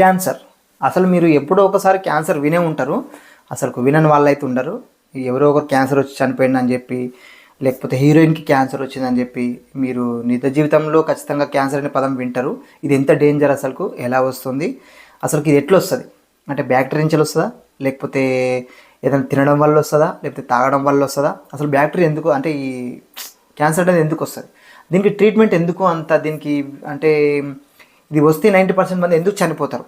Cancer. అసలు మీరు ఎప్పుడో ఒకసారి క్యాన్సర్ వినే ఉంటారు. అసలు వినని వాళ్ళు అయితే ఉండరు. ఎవరో ఒకరు క్యాన్సర్ వచ్చి చనిపోయిందని చెప్పి లేకపోతే హీరోయిన్కి క్యాన్సర్ వచ్చిందని చెప్పి మీరు నిజ జీవితంలో ఖచ్చితంగా క్యాన్సర్ అనే పదం వింటారు. ఇది ఎంత డేంజర్ అసలుకు? ఎలా వస్తుంది? అసలుకి ఇది ఎట్లా వస్తుంది? అంటే బ్యాక్టీరియా నుంచి వస్తుందా? లేకపోతే ఏదైనా తినడం వల్ల వస్తుందా? లేకపోతే తాగడం వల్ల వస్తుందా? అసలు బ్యాక్టీరియా ఎందుకు? అంటే ఈ క్యాన్సర్ అనేది ఎందుకు వస్తుంది? దీనికి ట్రీట్మెంట్ ఎందుకు అంత దీనికి అంటే ఇది వస్తే నైంటీ పర్సెంట్ మంది ఎందుకు చనిపోతారు?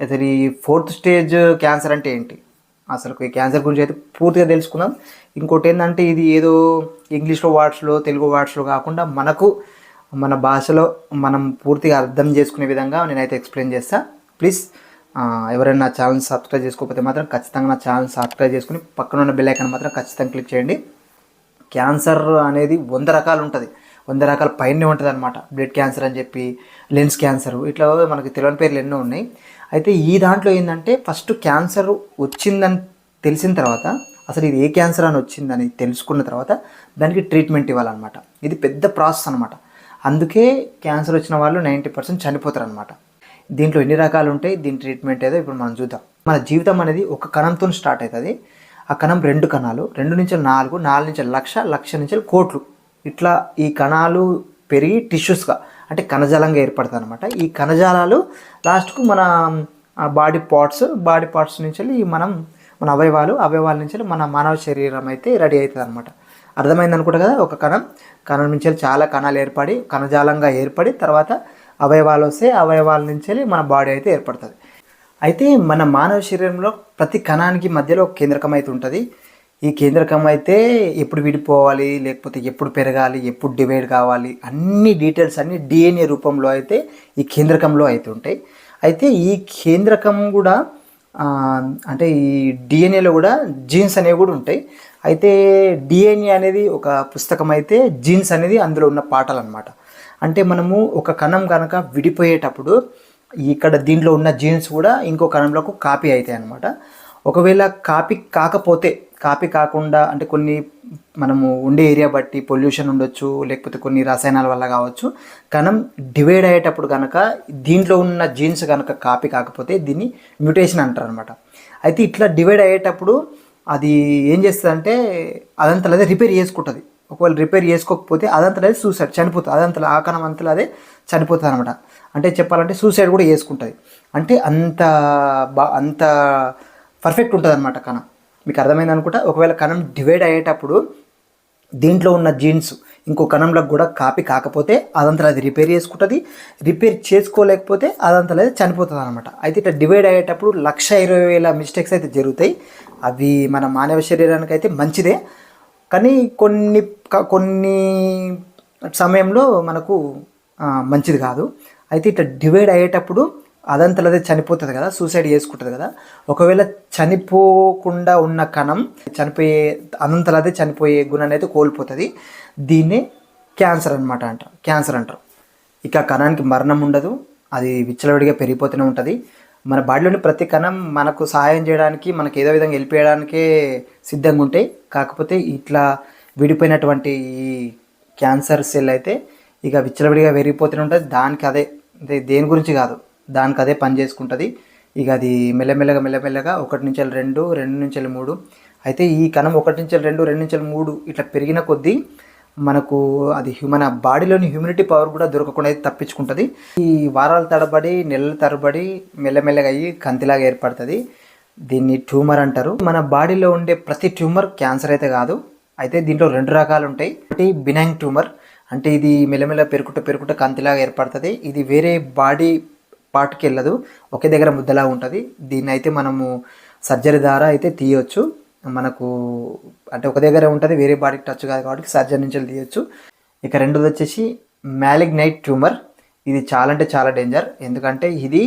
అసలు ఈ ఫోర్త్ స్టేజ్ క్యాన్సర్ అంటే ఏంటి? అసలు ఈ క్యాన్సర్ గురించి అయితే పూర్తిగా తెలుసుకుందాం. ఇంకోటి ఏంటంటే ఇది ఏదో ఇంగ్లీష్లో వర్డ్స్లో తెలుగు వర్డ్స్లో కాకుండా మనకు మన భాషలో మనం పూర్తిగా అర్థం చేసుకునే విధంగా నేనైతే ఎక్స్ప్లెయిన్ చేస్తా. ప్లీజ్ ఎవరైనా నా ఛానల్ సబ్స్క్రైబ్ చేసుకోకపోతే మాత్రం ఖచ్చితంగా నా ఛానల్ సబ్స్క్రైబ్ చేసుకుని పక్కన ఉన్న బెల్ ఐకాన్ మాత్రం ఖచ్చితంగా క్లిక్ చేయండి. క్యాన్సర్ అనేది వంద రకాలు ఉంటుంది. వంద రకాల పైనే ఉంటుంది అనమాట బ్లడ్ క్యాన్సర్ అని చెప్పి లెన్స్ క్యాన్సర్ ఇట్లా మనకి తెలియని పేర్లు ఎన్నో ఉన్నాయి. అయితే ఈ దాంట్లో ఏంటంటే ఫస్ట్ క్యాన్సర్ వచ్చిందని తెలిసిన తర్వాత అసలు ఇది ఏ క్యాన్సర్ అని వచ్చిందని తెలుసుకున్న తర్వాత దానికి ట్రీట్మెంట్ ఇవ్వాలన్నమాట. ఇది పెద్ద ప్రాసెస్ అనమాట అందుకే క్యాన్సర్ వచ్చిన వాళ్ళు నైంటీ పర్సెంట్ చనిపోతారు అనమాట దీంట్లో ఎన్ని రకాలు ఉంటాయి దీని ట్రీట్మెంట్ ఏదో ఇప్పుడు మనం చూద్దాం. మన జీవితం అనేది ఒక కణంతో స్టార్ట్ అవుతుంది. ఆ కణం రెండు కణాలు రెండు నుంచి నాలుగు నాలుగు నుంచి లక్ష లక్ష నుంచి కోట్లు. ఇట్లా ఈ కణాలు పెరిగి టిష్యూస్గా అంటే కణజాలంగా ఏర్పడుతుంది అనమాట ఈ కణజాలాలు లాస్ట్కు మన బాడీ పార్ట్స్ బాడీ పార్ట్స్ నుంచి వెళ్ళి మనం మన అవయవాలు అవయవాల నుంచి వెళ్ళి మన మానవ శరీరం అయితే రెడీ అవుతుంది అనమాట అర్థమైంది అనుకుంటా కదా ఒక కణం? కణం నుంచి వెళ్ళి చాలా కణాలు ఏర్పడి కణజాలంగా ఏర్పడి తర్వాత అవయవాలు వస్తే అవయవాల నుంచి వెళ్ళి మన బాడీ అయితే ఏర్పడుతుంది. అయితే మన మానవ శరీరంలో ప్రతి కణానికి మధ్యలో కేంద్రకం అయితే ఉంటుంది. ఈ కేంద్రకం అయితే ఎప్పుడు విడిపోవాలి లేకపోతే ఎప్పుడు పెరగాలి ఎప్పుడు డివైడ్ కావాలి అన్ని డీటెయిల్స్ అన్ని డిఎన్ఏ రూపంలో అయితే ఈ కేంద్రకంలో అయితే ఉంటాయి. అయితే ఈ కేంద్రకం కూడా అంటే ఈ డిఎన్ఏలో కూడా జీన్స్ అనేవి కూడా ఉంటాయి. అయితే డిఎన్ఏ అనేది ఒక పుస్తకం అయితే జీన్స్ అనేది అందులో ఉన్న పాటలు అనమాట అంటే మనము ఒక కణం కనుక విడిపోయేటప్పుడు ఇక్కడ దీంట్లో ఉన్న జీన్స్ కూడా ఇంకో కణంలోకి కాపీ అవుతాయి అనమాట ఒకవేళ కాపీ కాకపోతే కాపీ కాకుండా అంటే కొన్ని మనము ఉండే ఏరియా బట్టి పొల్యూషన్ ఉండొచ్చు లేకపోతే కొన్ని రసాయనాల వల్ల కావచ్చు. కణం డివైడ్ అయ్యేటప్పుడు కనుక దీంట్లో ఉన్న జీన్స్ కనుక కాపీ కాకపోతే దీన్ని మ్యూటేషన్ అంటారు అనమాట అయితే ఇట్లా డివైడ్ అయ్యేటప్పుడు అది ఏం చేస్తుందంటే అదంతలో అదే రిపేర్ చేసుకుంటుంది. ఒకవేళ రిపేర్ చేసుకోకపోతే అదంతలో అదే సూసైడ్ చనిపోతుంది. అదంతలో ఆ కణం అంతలో అదే చనిపోతుంది అనమాట అంటే చెప్పాలంటే సూసైడ్ కూడా చేసుకుంటుంది. అంటే అంత బా అంత పర్ఫెక్ట్ ఉంటుంది అనమాట కణం. మీకు అర్థమైంది అనుకుంటా? ఒకవేళ కణం డివైడ్ అయ్యేటప్పుడు దీంట్లో ఉన్న జీన్స్ ఇంకో కణంలోకి కూడా కాపీ కాకపోతే అదంతలో అది రిపేర్ చేసుకుంటుంది. రిపేర్ చేసుకోలేకపోతే అదంతలో అది చనిపోతుంది అనమాట అయితే ఇట్లా డివైడ్ అయ్యేటప్పుడు లక్ష ఇరవై వేల మిస్టేక్స్ అయితే జరుగుతాయి. అవి మన మానవ శరీరానికి అయితే మంచిదే. కానీ కొన్ని కొన్ని సమయంలో మనకు మంచిది కాదు. అయితే ఇట్లా డివైడ్ అయ్యేటప్పుడు అదంతలదే చనిపోతుంది కదా సూసైడ్ చేసుకుంటుంది కదా. ఒకవేళ చనిపోకుండా ఉన్న కణం చనిపోయే అనంతలదే చనిపోయే గుణాన్ని అయితే కోల్పోతుంది. దీన్నే క్యాన్సర్ అనమాట అంటారు క్యాన్సర్ అంటారు. ఇక కణానికి మరణం ఉండదు అది విచ్చలవిడిగా పెరిగిపోతూనే ఉంటుంది. మన బాడీలోని ప్రతి కణం మనకు సహాయం చేయడానికి మనకు ఏదో విధంగా వెళ్ళిపోయడానికే సిద్ధంగా ఉంటాయి కాకపోతే ఇట్లా విడిపోయినటువంటి ఈ క్యాన్సర్ సెల్ అయితే ఇక విచ్చలవిడిగా పెరిగిపోతూనే ఉంటుంది. దానికి అదే దేని గురించి కాదు. దానికి అదే పని చేసుకుంటుంది. ఇక అది మెల్లమెల్లగా మెల్లమెల్లగా ఒకటి నుంచి రెండు రెండు నుంచి మూడు. అయితే ఈ కణం ఒకటి నుంచి రెండు రెండు నుంచి మూడు ఇట్లా పెరిగిన కొద్దీ మనకు అది మన బాడీలోని హ్యూమిడిటీ పవర్ కూడా దొరకకుండా అయితే తప్పించుకుంటుంది. ఈ వారాల తడబడి నెలల తరబడి మెల్లమెల్లగా అయ్యి కంతిలాగా ఏర్పడుతుంది. దీన్ని ట్యూమర్ అంటారు. మన బాడీలో ఉండే ప్రతి ట్యూమర్ క్యాన్సర్ అయితే కాదు. అయితే దీంట్లో రెండు రకాలు ఉంటాయి. ఒకటి బినాంగ్ ట్యూమర్ అంటే ఇది మెల్లమెల్ల పెరుగుట పెరుగుట కంతిలాగా ఏర్పడుతుంది. ఇది వేరే బాడీ పార్ట్కి వెళ్ళదు ఒకే దగ్గర ముద్దలా ఉంటుంది. దీన్ని అయితే మనము సర్జరీ ద్వారా అయితే తీయొచ్చు. మనకు అంటే ఒక దగ్గర ఉంటుంది వేరే బాడీకి టచ్ కాదు కాబట్టి సర్జరీ నుంచి తీయవచ్చు తీయొచ్చు. ఇక రెండోది వచ్చేసి మ్యాలిగ్నైట్ ట్యూమర్. ఇది చాలా అంటే చాలా డేంజర్. ఎందుకంటే ఇది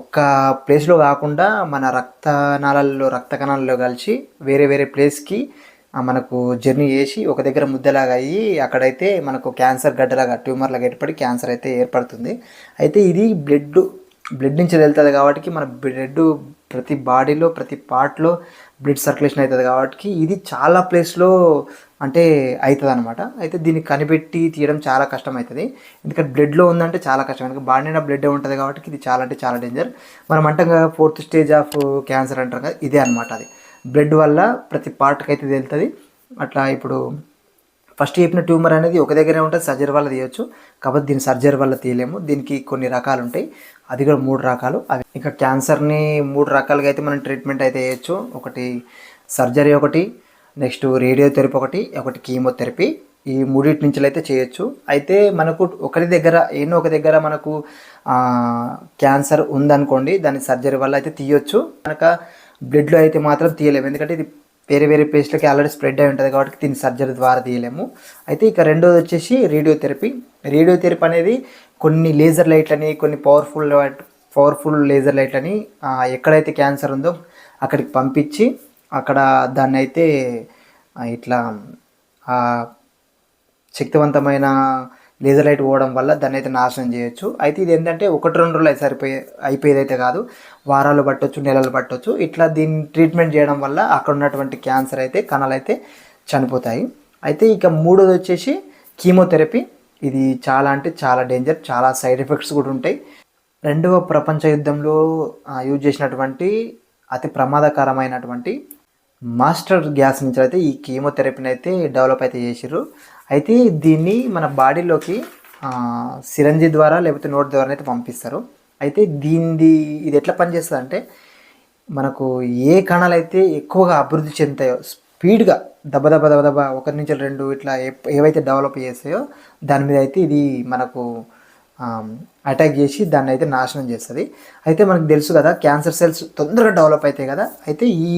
ఒక్క ప్లేస్లో కాకుండా మన రక్తనాళాల్లో రక్త కణాలలో కలిసి వేరే వేరే ప్లేస్కి మనకు జర్నీ చేసి ఒక దగ్గర ముద్దలాగా అయ్యి అక్కడైతే మనకు క్యాన్సర్ గడ్డలాగా ట్యూమర్లాగా ఏర్పడి క్యాన్సర్ అయితే ఏర్పడుతుంది. అయితే ఇది బ్లడ్ బ్లడ్ నుంచి వెళ్తుంది కాబట్టి మన బ్లడ్ ప్రతి బాడీలో ప్రతి పార్ట్లో బ్లడ్ సర్క్యులేషన్ అవుతుంది కాబట్టి ఇది చాలా ప్లేస్లో అంటే అవుతుంది అనమాట అయితే దీన్ని కనిపెట్టి తీయడం చాలా కష్టం అవుతుంది ఎందుకంటే బ్లడ్లో ఉందంటే చాలా కష్టం. ఎందుకంటే బాడీ నిండా బ్లడ్ ఉంటుంది కాబట్టి ఇది చాలా అంటే చాలా డేంజర్. మనం అంటాం కదా ఫోర్త్ స్టేజ్ ఆఫ్ క్యాన్సర్ అంటాం కదా ఇదే అనమాట అది. బ్లడ్ వల్ల ప్రతి పార్ట్కి అయితే వెళ్తుంది అట్లా ఇప్పుడు ఫస్ట్ చెప్పిన ట్యూమర్ అనేది ఒక దగ్గరే ఉంటుంది సర్జరీ వల్ల తీయొచ్చు. కాబట్టి దీని సర్జరీ వల్ల తీయలేము. దీనికి కొన్ని రకాలు ఉంటాయి. అది కూడా మూడు రకాలు. అవి ఇంకా క్యాన్సర్ని మూడు రకాలుగా అయితే మనం ట్రీట్మెంట్ అయితే వేయచ్చు ఒకటి సర్జరీ ఒకటి నెక్స్ట్ రేడియోథెరపీ ఒకటి ఒకటి కీమోథెరపీ ఈ మూడింటి నుంచి అయితే చేయొచ్చు. అయితే మనకు ఒకరి దగ్గర ఏదో ఒక దగ్గర మనకు క్యాన్సర్ ఉందనుకోండి దాని సర్జరీ వల్ల అయితే తీయొచ్చు. కనుక బ్లడ్లో అయితే మాత్రం తీయలేము. ఎందుకంటే ఇది వేరే వేరే ప్లేస్లోకి ఆల్రెడీ స్ప్రెడ్ అయి ఉంటుంది కాబట్టి దీన్ని సర్జరీ ద్వారా తీయలేము. అయితే ఇక రెండోది వచ్చేసి రేడియోథెరపీ రేడియోథెరపీ అనేది కొన్ని లేజర్ లైట్లని కొన్ని పవర్ఫుల్ పవర్ఫుల్ లేజర్ లైట్లని ఎక్కడైతే క్యాన్సర్ ఉందో అక్కడికి పంపించి అక్కడ దాన్ని అయితే ఇట్లా శక్తివంతమైన లేజర్ లైట్ పోవడం వల్ల దాన్ని అయితే నాశనం చేయొచ్చు. అయితే ఇది ఏంటంటే ఒకటి రెండు రోజులు అయితే సరిపోయే అయిపోయేది అయితే కాదు. వారాలు పట్టొచ్చు నెలలు పట్టొచ్చు. ఇట్లా దీన్ని ట్రీట్మెంట్ చేయడం వల్ల అక్కడ ఉన్నటువంటి క్యాన్సర్ అయితే కణాలు అయితే చనిపోతాయి. అయితే ఇక మూడోది వచ్చేసి కీమోథెరపీ. ఇది చాలా అంటే చాలా డేంజర్ చాలా సైడ్ ఎఫెక్ట్స్ కూడా ఉంటాయి. రెండవ ప్రపంచ యుద్ధంలో యూజ్ చేసినటువంటి అతి ప్రమాదకరమైనటువంటి మాస్టర్ గ్యాస్ నుంచి అయితే ఈ కీమోథెరపీని అయితే డెవలప్ అయితే చేసిర్రు. అయితే దీన్ని మన బాడీలోకి సిరంజి ద్వారా లేకపోతే నోట్ ద్వారా అయితే పంపిస్తారు. అయితే దీనిది ఇది ఎట్లా పనిచేస్తుంది అంటే మనకు ఏ కణాలు అయితే ఎక్కువగా అభివృద్ధి చెందుతాయో స్పీడ్గా దెబ్బ దెబ్బ దెబ్బ దెబ్బ ఒకరి నుంచి రెండు ఇట్లా ఏవైతే డెవలప్ చేస్తాయో దాని మీద అయితే ఇది మనకు అటాక్ చేసి దాన్ని అయితే నాశనం చేస్తుంది. అయితే మనకు తెలుసు కదా క్యాన్సర్ సెల్స్ తొందరగా డెవలప్ అవుతాయి కదా. అయితే ఈ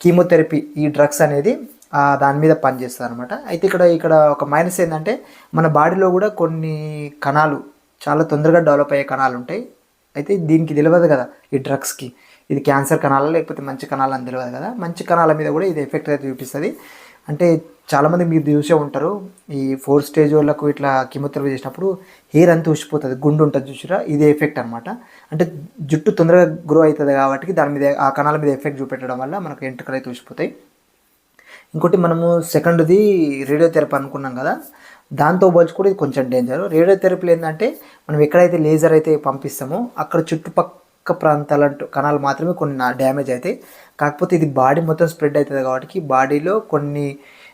కీమోథెరపీ ఈ డ్రగ్స్ అనేది దాని మీద పనిచేస్తుంది అనమాట అయితే ఇక్కడ ఇక్కడ ఒక మైనస్ ఏంటంటే మన బాడీలో కూడా కొన్ని కణాలు చాలా తొందరగా డెవలప్ అయ్యే కణాలు ఉంటాయి. అయితే దీనికి తెలియదు కదా ఈ డ్రగ్స్కి. ఇది క్యాన్సర్ కణాలా లేకపోతే మంచి కణాలు అని తెలియదు కదా. మంచి కణాల మీద కూడా ఇది ఎఫెక్ట్ అయితే చూపిస్తుంది. అంటే చాలామంది మీరు చూసే ఉంటారు ఈ ఫోర్ స్టేజ్ వాళ్ళకు ఇట్లా కిమోథెరపీ చేసినప్పుడు హెయిర్ అంతా ఉసిపోతుంది గుండు ఉంటుంది చూసిరా? ఇది ఎఫెక్ట్ అనమాట అంటే జుట్టు తొందరగా గ్రో అవుతుంది కాబట్టి దాని మీద ఆ కణాల మీద ఎఫెక్ట్ చూపెట్టడం వల్ల మనకు ఎంట్రుకలు అయితే ఉసిపోతాయి ఇంకోటి మనము సెకండ్ది రేడియోథెరపీ అనుకున్నాం కదా దాంతో పోల్చుకుంటే ఇది కొంచెం డేంజర్. రేడియోథెరపీలో ఏంటంటే మనం ఎక్కడైతే లేజర్ అయితే పంపిస్తామో అక్కడ చుట్టుపక్క ప్రాంతాల కణాలు మాత్రమే కొన్ని డ్యామేజ్ అవుతాయి. కాకపోతే ఇది బాడీ మొత్తం స్ప్రెడ్ అవుతుంది కాబట్టి బాడీలో కొన్ని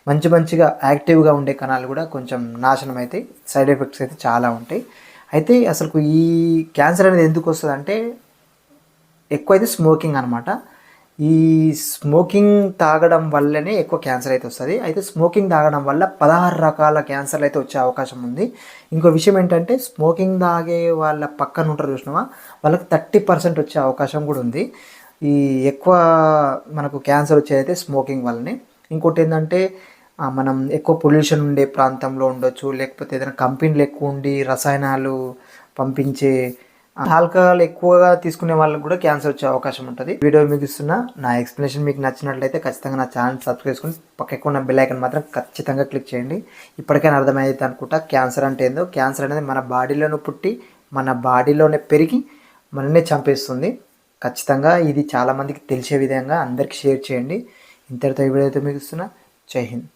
మంచి మంచిగా యాక్టివ్గా ఉండే కణాలు కూడా కొంచెం నాశనం అవుతాయి. సైడ్ ఎఫెక్ట్స్ అయితే చాలా ఉంటాయి. అయితే అసలు ఈ క్యాన్సర్ అనేది ఎందుకు వస్తుంది అంటే ఎక్కువ అయితే స్మోకింగ్ అనమాట ఈ స్మోకింగ్ తాగడం వల్లనే ఎక్కువ క్యాన్సర్ అయితే వస్తుంది. అయితే స్మోకింగ్ తాగడం వల్ల పదహారు రకాల క్యాన్సర్లు అయితే వచ్చే అవకాశం ఉంది. ఇంకో విషయం ఏంటంటే స్మోకింగ్ తాగే వాళ్ళ పక్కన ఉంటారు చూసినావా? వాళ్ళకి థర్టీ పర్సెంట్ వచ్చే అవకాశం కూడా ఉంది. ఈ ఎక్కువ మనకు క్యాన్సర్ వచ్చేది అయితే స్మోకింగ్ వల్లనే. ఇంకోటి ఏంటంటే మనం ఎక్కువ పొల్యూషన్ ఉండే ప్రాంతంలో ఉండొచ్చు లేకపోతే ఏదైనా కంపెనీలు ఎక్కువ ఉండి రసాయనాలు పంపించే ఆల్కహాల్ ఎక్కువగా తీసుకునే వాళ్ళకి కూడా క్యాన్సర్ వచ్చే అవకాశం ఉంటుంది. వీడియో మీకు ఇస్తున్నా నా ఎక్స్ప్లెనేషన్ మీకు నచ్చినట్లయితే ఖచ్చితంగా నా ఛానల్ సబ్స్క్రైబ్ చేసుకుని పక్కకు ఉన్న బెల్ ఐకన్ మాత్రం ఖచ్చితంగా క్లిక్ చేయండి. ఇప్పటికైనా అర్థమైతే అనుకుంటా క్యాన్సర్ అంటే ఏందో? క్యాన్సర్ అనేది మన బాడీలోనే పుట్టి మన బాడీలోనే పెరిగి మనల్ని చంపేస్తుంది. ఖచ్చితంగా ఇది చాలామందికి తెలిసే విధంగా అందరికీ షేర్ చేయండి. ఇంతటితో ఈ వీడియో అయితే మీకు ఇస్తున్నా. జై హింద్.